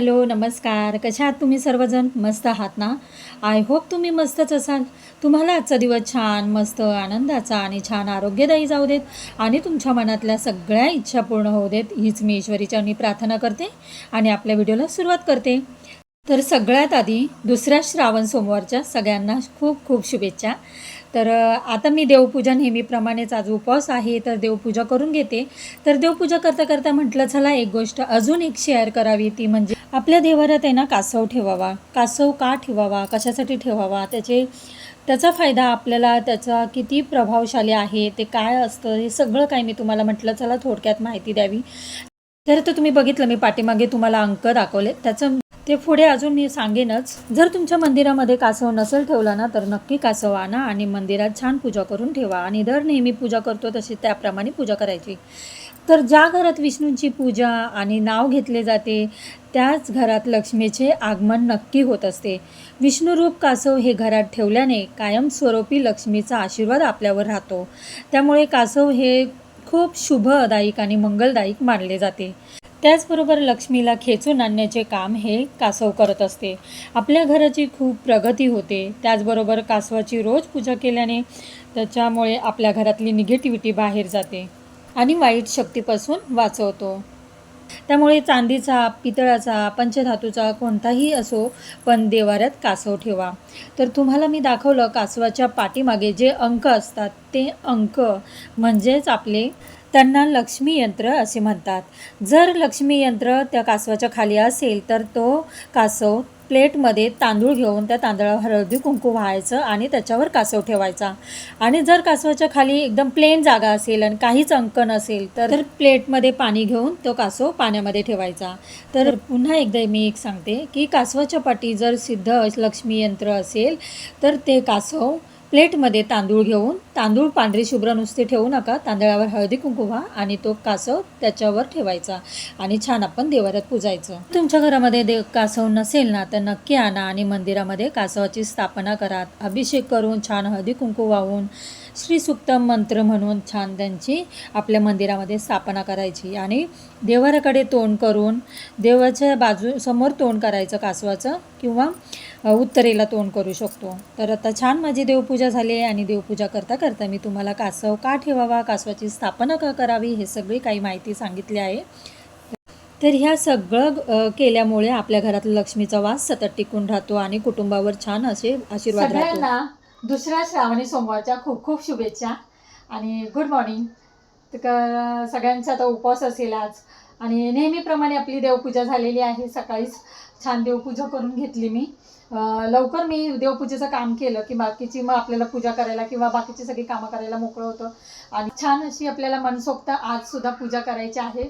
Hello नमस्कार. कशा आहात तुम्ही सर्वजण? मस्त आहात ना? आय होप तुम्ही मस्तच असाल. तुम्हाला आजचा दिवस छान मस्त आनंदाचा आणि छान आरोग्यदायी जाऊ देत आणि तुमच्या मनातल्या सगळ्या इच्छा पूर्ण होऊ देत हीच मी ईश्वरीचरणी प्रार्थना करते आणि आपल्या व्हिडिओला सुरुवात करते. तर सगळ्यात आधी दुसऱ्या श्रावण सोमवारच्या सगळ्यांना खूप खूप शुभेच्छा. तर आता मी देवपूजा नेहमीप्रमाणेच आज उपवास आहे तर देवपूजा करून घेते. तर देवपूजा करता करता म्हटलं चला एक गोष्ट अजून एक शेअर करावी ती म्हणजे आपल्या देवारात आहे ना कासव ठेवावा. कासव का ठेवावा? कशासाठी ठेवावा? त्याचे त्याचा फायदा आपल्याला त्याचा किती प्रभावशाली आहे? ते काय असतं? हे सगळं काही मी तुम्हाला म्हटलं चला थोडक्यात माहिती द्यावी. तर तर तुम्ही बघितलं मी पाठीमागे तुम्हाला अंक दाखवले. त्याचं ते पुढे अजून मी सांगेनच. जर तुमच्या मंदिरामध्ये कासव नसेल ठेवला ना तर नक्की कासव आणा आणि मंदिरात छान पूजा करून ठेवा. आणि दर नेहमी पूजा करतो तशी त्याप्रमाणे पूजा करायची. तर ज्या घरात विष्णूंची पूजा आणि नाव घेतले जाते त्याच घरात लक्ष्मीचे आगमन नक्की होत असते. विष्णुरूप कासव हे घरात ठेवल्याने कायमस्वरूपी लक्ष्मीचा आशीर्वाद आपल्यावर राहतो. त्यामुळे कासव हे खूप शुभदायिक आणि मंगलदायिक मानले जाते. त्याचबरोबर लक्ष्मीला खेचून आणण्याचे काम हे कासव करत असते. आपल्या घराची खूप प्रगती होते. त्याचबरोबर कासवाची रोज पूजा केल्याने त्याच्यामुळे आपल्या घरातली निगेटिव्हिटी बाहेर जाते आणि वाईट शक्तीपासून वाचवतो. त्यामुळे चांदीचा पितळाचा पंचधातूचा कोणताही असो पण देवाऱ्यात कासव ठेवा. तर तुम्हाला मी दाखवलं कासवाच्या पाठीमागे जे अंक असतात ते अंक म्हणजेच आपले त्यांना लक्ष्मी यंत्र असे म्हणतात. जर लक्ष्मी यंत्र त्या कासवाच्या खाली असेल तर तो कासव प्लेटमध्ये तांदूळ घेऊन त्या तांदळावर हळदी कुंकू व्हायचं आणि त्याच्यावर कासव ठेवायचा. आणि जर कासवाच्या खाली एकदम प्लेन जागा असेल आणि काहीच अंक नसेल तर प्लेटमध्ये पाणी घेऊन तो कासव पाण्यामध्ये ठेवायचा. तर पुन्हा एकदा मी एक सांगते की कासवाच्या पाठी जर सिद्ध लक्ष्मी यंत्र असेल तर ते कासव प्लेटमध्ये तांदूळ घेऊन तांदूळ पांढरी शुभ्र नुसते ठेवू नका. तांदळावर हळदी कुंकू व्हा आणि तो कासव त्याच्यावर ठेवायचा आणि छान आपण देवाऱ्यात पुजायचं. तुमच्या घरामध्ये दे कासव नसेल ना तर नक्की आणा आणि मंदिरामध्ये कासवाची स्थापना करा. अभिषेक करून छान हळदी कुंकू वाहून श्री सुक्त मंत्र म्हणून छान त्यांची आपल्या मंदिरामध्ये स्थापना करायची. आणि देवाराकडे तोंड करून देवाच्या बाजू समोर तोंड करायचं कासवाचं किंवा उत्तरेला तोंड करू शकतो. तर आता छान माझी देवपूजा झाली आहे आणि देवपूजा करता करता मी तुम्हाला कासव का ठेवावा कासवाची स्थापना का करावी हे सगळी काही माहिती सांगितली आहे. तर ह्या सगळं केल्यामुळे आपल्या घरात लक्ष्मीचा वास सतत टिकून राहतो आणि कुटुंबावर छान असे आशीर्वाद राहतो. दुसऱ्या श्रावणी सोमवारच्या खूप खूप शुभेच्छा आणि गुड मॉर्निंग तर सगळ्यांचा आता उपवास असेल आज. आणि नेहमीप्रमाणे आपली देवपूजा झालेली आहे. सकाळीच छान देवपूजा करून घेतली मी. लवकर मी देवपूजेचं काम केलं की बाकीची मग आपल्याला पूजा करायला किंवा बाकीची सगळी कामं करायला मोकळं होतं. आणि छान अशी आपल्याला मनसोक्त आज सुद्धा पूजा करायची आहे.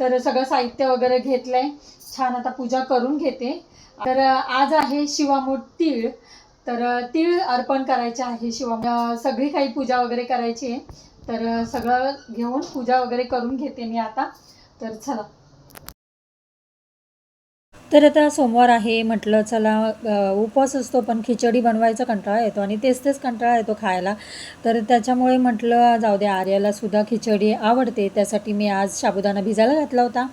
तर सगळं साहित्य वगैरे घेतलं आहे छान आता पूजा करून घेते. तर आज आहे शिवामूठ तीळ. तर तीळ अर्पण करायचे आहे शिवा सगळी काही पूजा वगैरे करायची आहे. तर सगळं घेऊन पूजा वगैरे करून घेते मी आता. तर चला. तर आता सोमवार आहे. म्हटलं चला उपवास असतो पण खिचडी बनवायचा कंटाळा येतो आणि तेच तेच कंटाळा येतो खायला. तर त्याच्यामुळे म्हटलं जाऊ दे आर्याला सुद्धा खिचडी आवडते. त्यासाठी मी आज साबुदाणा भिजायला घातला होता.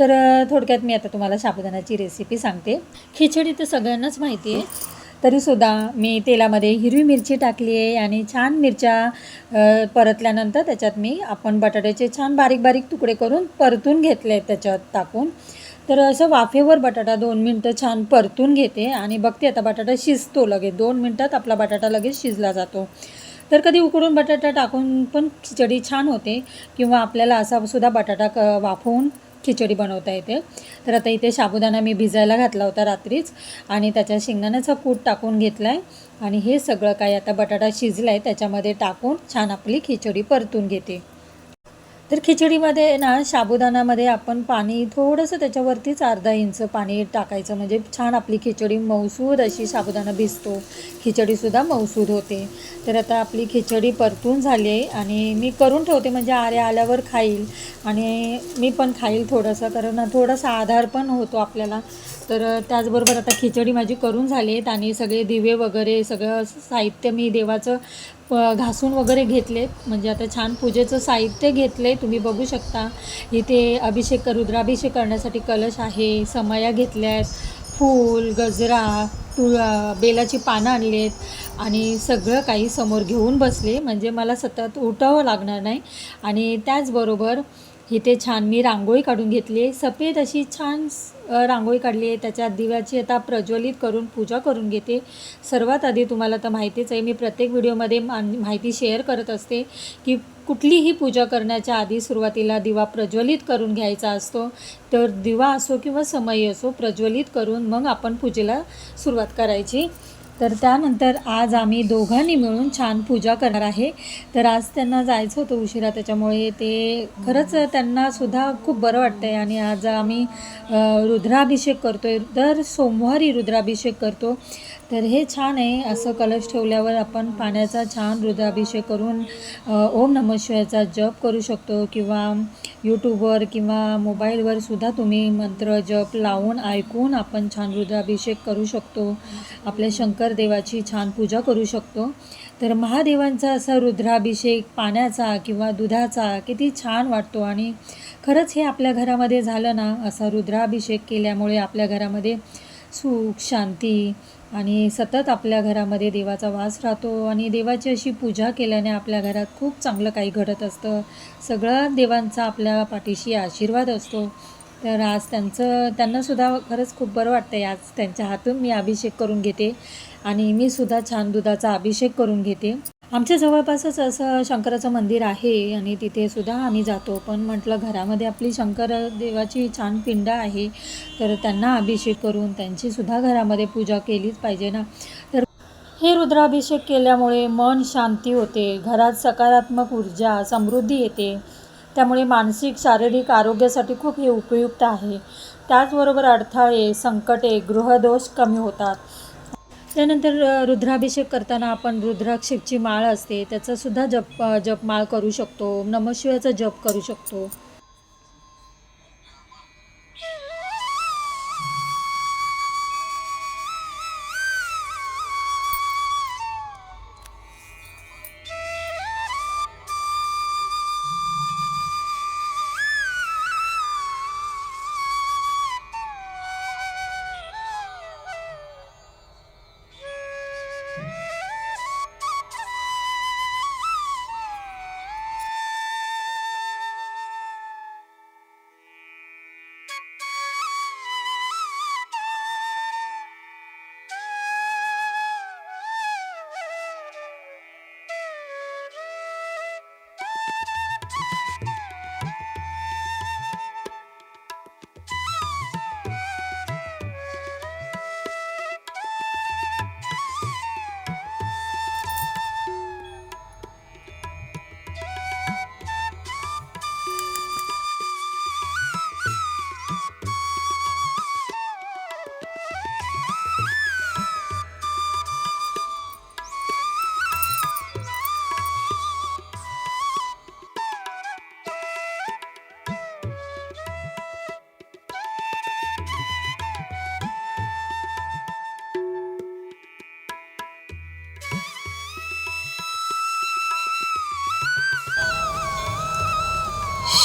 तर थोडक्यात मी आता तुम्हाला साबुदाण्याची रेसिपी सांगते. खिचडी तर सगळ्यांनाच माहिती आहे. तरीसुद्धा मी तेलामध्ये हिरवी मिरची टाकली आहे आणि छान मिरच्या परतल्यानंतर त्याच्यात मी आपण बटाट्याचे छान बारीक बारीक तुकडे करून परतून घेतले आहेत त्याच्यात टाकून. तर असं वाफेवर बटाटा दोन मिनटं छान परतून घेते आणि बघते आता बटाटा शिजतो लगेच. दोन मिनटात आपला बटाटा लगेच शिजला जातो. तर कधी उकडून बटाटा टाकून पण खिचडी छान होते किंवा आपल्याला असा सुद्धा बटाटा क वाफवून खिचडी बनवता येते. तर आता इथे साबुदाणा मी भिजायला घातला होता रात्रीच आणि त्याच्या शेंगदाण्याचा कूट टाकून घेतला आहे आणि हे सगळं काही आता बटाटा शिजला आहे त्याच्यामध्ये टाकून छान आपली खिचडी परतून घेते. तर खिचडीमध्ये ना साबुदाण्यामध्ये आपण पाणी थोडंसं त्याच्यावरतीच अर्धा इंच पाणी टाकायचं. म्हणजे छान आपली खिचडी मौसूद अशी साबुदाणा भिजतो. खिचडीसुद्धा मौसूद होते. तर आता आपली खिचडी परतून झाली आहे आणि मी करून ठेवते म्हणजे आरे आल्यावर खाईल आणि मी पण खाईल थोडंसं कारण थोडासा आधार पण होतो आपल्याला. तर त्याचबरोबर आता खिचडी माझी करून झाली आहेत आणि सगळे दिवे वगैरे सगळं साहित्य मी देवाचं प- घासून वगैरे घेतले म्हणजे आता छान पूजेचं साहित्य घेतले तुम्ही बघू शकता. इथे अभिषेक रुद्राभिषेक करण्यासाठी कलश आहे समया घेतल्या आहेत फूल गजरा तुळ बेलाची पानं आणली आहेत आणि सगळं काही समोर घेऊन बसले. म्हणजे मला सतत उठावं लागणार नाही. आणि त्याचबरोबर इथे छान मी रांगोळी काढून घेतली आहे. सफेद अशी छान रांगोळी काढली आहे. त्याच्यात दिव्याची आता प्रज्वलित करून पूजा करून घेते. सर्वात आधी तुम्हाला तर माहितीच आहे मी प्रत्येक व्हिडिओमध्ये मान माहिती शेअर करत असते की कुठलीही पूजा करण्याच्या आधी सुरुवातीला दिवा प्रज्वलित करून घ्यायचा असतो तर दिवा असो किंवा समयी असो प्रज्वलित करून मग आपण पूजेला सुरुवात करायची. तर त्यानंतर आज आम्ही दोघांनी मिळून छान पूजा करणार आहे. तर आज त्यांना जायचं होतं उशिरा त्याच्यामुळे ते खरंच त्यांनासुद्धा खूप बरं वाटतं आहे आणि आज आम्ही रुद्राभिषेक करतो आहे दर सोमवारी रुद्राभिषेक करतो. तर हे छान आहे असं कलश ठेवल्यावर आपण पाण्याचा छान रुद्राभिषेक करून ओम नम शिवायचा जप करू शकतो किंवा यूट्यूबवर किंवा मोबाईलवर सुद्धा तुम्ही मंत्र जप लावून ऐकून आपण छान रुद्राभिषेक करू शकतो. आपल्या शंकर देवाची छान पूजा करू शकतो. तर महादेवांचा असा रुद्राभिषेक पाण्याचा किंवा दुधाचा किती छान वाटतो आणि खरंच हे आपल्या घरामध्ये झालं ना असा रुद्राभिषेक केल्यामुळे आपल्या घरामध्ये सुख शांती आणि सतत आपल्या घरामध्ये देवाचा वास राहतो आणि देवाची अशी पूजा केल्याने आपल्या घरात खूप चांगलं काही घडत असतं. सगळं देवांचा आपल्या पाठीशी आशीर्वाद असतो. तर आज त्यांचं त्यांनासुद्धा खरंच खूप बरं वाटतं आहे आज त्यांच्या हातून मी अभिषेक करून घेते आणि मी सुद्धा छान दुधाचा अभिषेक करून घेते. आमच्या जवळपासच असं शंकराचं मंदिर आहे आणि तिथे सुद्धा आम्ही जातो. पण म्हटलं घरामध्ये आपली शंकर देवाची छान पिंड आहे तर त्यांना अभिषेक करून त्यांची सुद्धा घरामध्ये पूजा केलीच पाहिजे ना. तर हे रुद्राभिषेक केल्यामुळे मन शांती होते घरात सकारात्मक ऊर्जा समृद्धी येते. त्यामुळे मानसिक शारीरिक आरोग्यासाठी खूप हे उपयुक्त आहे. त्याचबरोबर अडथळे संकटे गृहदोष कमी होतात. त्यानंतर रुद्राभिषेक करताना आपण रुद्राक्षेपची माळ असते त्याचासुद्धा जप जपमाळ करू शकतो. नमशिवायचा जप करू शकतो.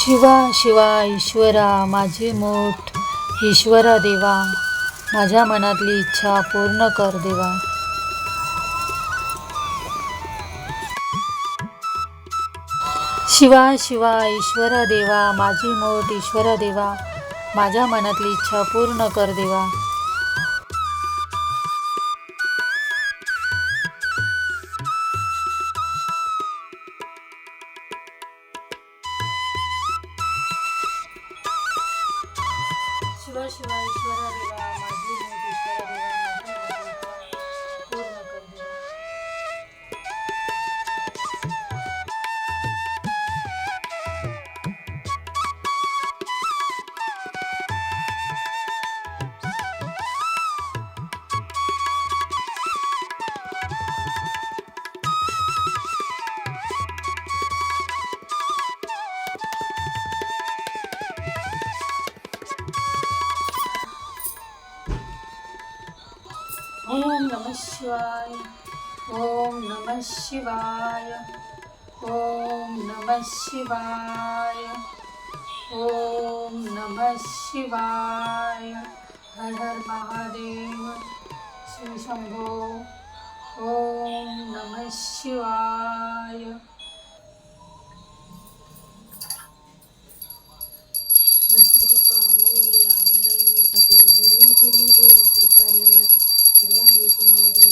शिवा शिवा ईश्वरा माझे मोठ. ईश्वरा देवा माझ्या मनातली इच्छा पूर्ण कर देवा. शिवा शिवा ईश्वरा देवा माझी मोठ ईश्वरा देवा माझ्या मनातली इच्छा पूर्ण कर देवा. ओम नमः शिवाय। ओम नमः शिवाय। ओम नमः शिवाय। हर हर महादेव। श्री शंभो ओम नमः शिवाय। गणपती बाप्पा मोरया मंगलमूर्ती हरी हरी देव कृपा जगन्नाथ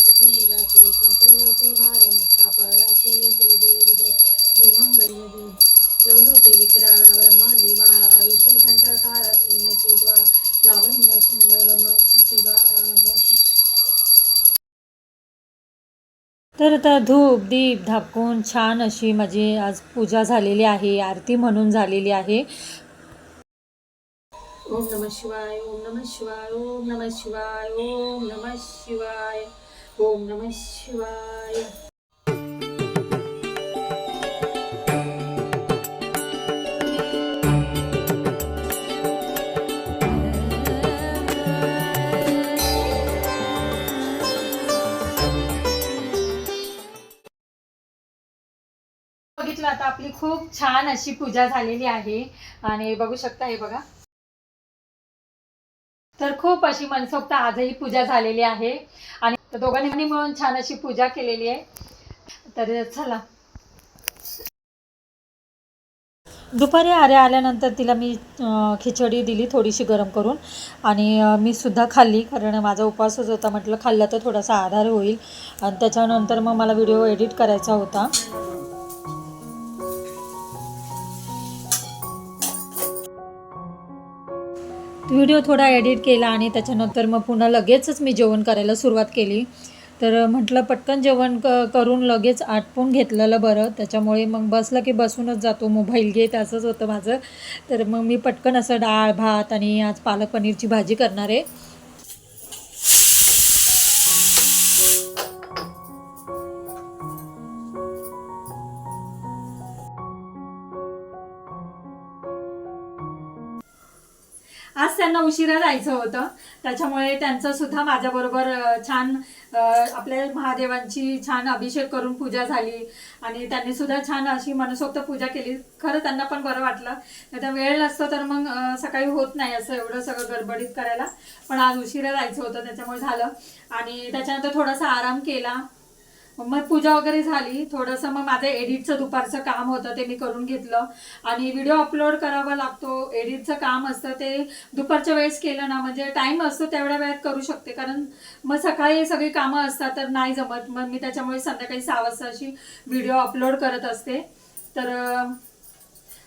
श्री सुंदर सुंदराचे संकुलाचे बाळ मुक्तापळाची जय देवी जय जय मंगल देवी ब्रह्मांडी माळा अभिषेकांच्या काळा नेत्री द्वार लावण्य सुंदर शिवा तर आता धूप दीप धाकून छान अशी माझी आज पूजा झालेली आहे आरती म्हणून झालेली आहे. ओम नम शिवाय ओम नम शिवाय ओम नम शिवाय ओम नम शिवाय. ओम नम शिवाय. बघितलं आता आपली खूप छान अशी पूजा झालेली आहे. आणि बघू शकता हे बघा. तर खूप अशी मनसोक्त आजही पूजा झालेली आहे. आणि दोघांनी मिळून छान अशी पूजा केलेली आहे. तर चला. दुपारी आर्या आल्यानंतर तिला मी खिचडी दिली थोडीशी गरम करून. आणि मी सुद्धा खाल्ली कारण माझा उपवासच होता म्हटलं खाल्ला तर थोडासा आधार होईल. आणि त्याच्यानंतर मग मला व्हिडिओ एडिट करायचा होता. व्हिडिओ थोडा एडिट केला आणि त्याच्यानंतर मग पुन्हा लगेचच मी जेवण करायला सुरुवात केली. तर म्हटलं पटकन जेवण क करून लगेच आटपून घेतलेलं बरं. त्याच्यामुळे मग बसलं की बसूनच जातो मोबाईल घेत असंच होतं माझं. तर मग मी पटकन असं डाळ भात आणि आज पालक पनीरची भाजी करणार आहे. उशिरा जायचं होतं. त्याच्यामुळे त्यांचं सुद्धा माझ्याबरोबर छान आपल्या महादेवांची छान अभिषेक करून पूजा झाली. आणि त्यांनी सुद्धा छान अशी मनसोक्त पूजा केली. खरं त्यांना पण बरं वाटलं. नाही वेळ नसतो तर मग सकाळी होत नाही असं एवढं सगळं गडबडीत करायला. पण आज उशिरा जायचं होतं त्याच्यामुळे झालं. आणि त्याच्यानंतर थोडासा आराम केला. मग पूजा वगैरे झाली. थोडंसं मग माझं एडिटचं दुपारचं काम होतं ते मी करून घेतलं. आणि व्हिडिओ अपलोड करावा लागतो. एडिटचं काम असतं ते दुपारच्या वेळेस केलं ना म्हणजे टाईम असतो तेवढ्या वेळात करू शकते. कारण मग सकाळी सगळी कामं असतात तर नाही जमत. मग मी त्याच्यामुळे संध्याकाळी सहा वाजता अशी व्हिडिओ अपलोड करत असते. तर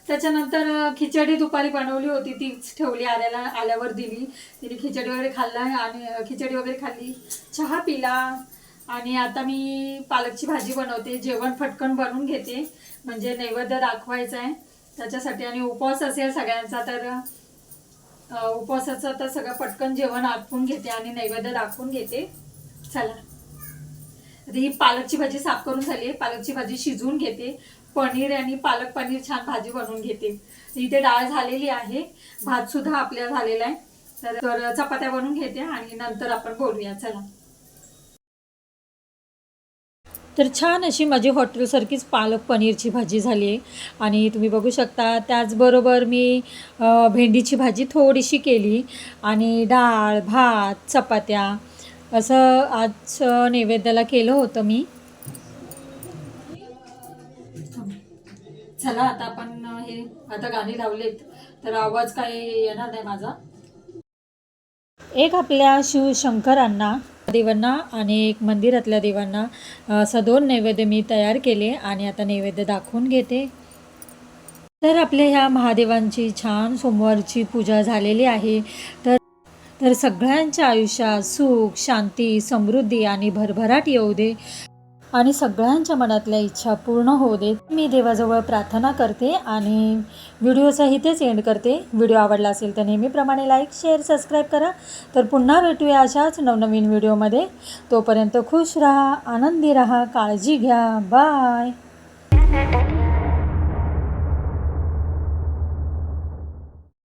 त्याच्यानंतर खिचडी दुपारी बनवली होती. तीच ठेवली आल्याला आल्यावर दिली. तिने खिचडी वगैरे खाल्ला आणि खिचडी वगैरे खाल्ली. चहा पिला. आणि आता मी पालकची भाजी बनवते जेवण फटकन बनवून घेते. म्हणजे नैवेद्य दाखवायचं आहे. त्याच्यासाठी आणि उपवास असेल सगळ्यांचा तर उपवासाचं तर सगळं पटकन जेवण आटपून घेते आणि नैवेद्य दाखवून घेते. चला. आता ही पालकची भाजी साफ करून झाली आहे. पालकची भाजी शिजवून घेते. पनीर आणि पालक पनीर छान भाजी बनवून घेते. इथे डाळ झालेली आहे. भातसुद्धा आपल्या झालेला आहे. तर चपात्या बनवून घेते आणि नंतर आपण बोलूया. चला. तर छान अशी माझी हॉटेलसारखीच पालक पनीरची भाजी झाली. आहे आणि तुम्ही बघू शकता त्याचबरोबर मी भेंडीची भाजी थोडीशी केली. आणि डाळ भात चपात्या असं आज नैवेद्याला केलं होतं मी. चला आता आपण हे आता गाणी लावलेत. तर आवाज काही येणार नाही माझा? एक आपल्या शिवशंकरांना. देवांना आणि एक मंदिरातल्या देवांना असं दोन नैवेद्य मी तयार केले आणि आता नैवेद्य दाखवून घेते. तर आपल्या ह्या महादेवांची छान सोमवारची पूजा झालेली आहे. तर तर सगळ्यांच्या आयुष्यात सुख शांती समृद्धी आणि भरभराट येऊ दे. आणि सगळ्यांच्या मनातल्या इच्छा पूर्ण होऊ देत. मी देवाजवळ प्रार्थना करते आणि व्हिडिओचा इथेच एंड करते. व्हिडिओ आवडला असेल तर नेहमीप्रमाणे लाईक शेअर सबस्क्राईब करा. तर पुन्हा भेटूया अशाच नवनवीन व्हिडिओमध्ये. तोपर्यंत खुश राहा आनंदी राहा काळजी घ्या. बाय